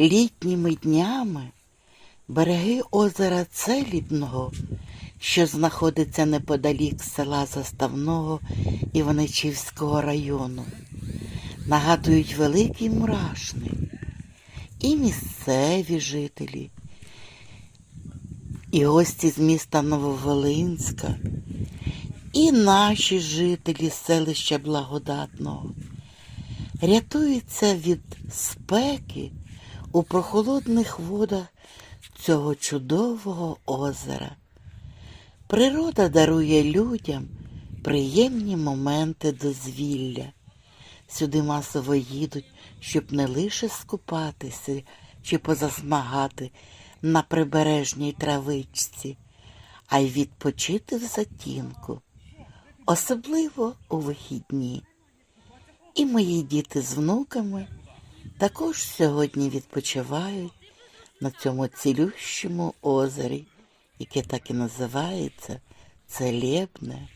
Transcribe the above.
Літніми днями береги озера Целібного, що знаходиться неподалік села Заставного Іваничівського району, нагадують великий мурашник. І місцеві жителі, і гості з міста Нововолинська, і наші жителі селища Благодатного рятуються від спеки у прохолодних водах цього чудового озера. Природа дарує людям приємні моменти дозвілля. Сюди масово їдуть, щоб не лише скупатися чи позасмагати на прибережній травичці, а й відпочити в затінку, особливо у вихідні. І мої діти з внуками також сьогодні відпочивають на цьому цілющому озері, яке так і називається Целебне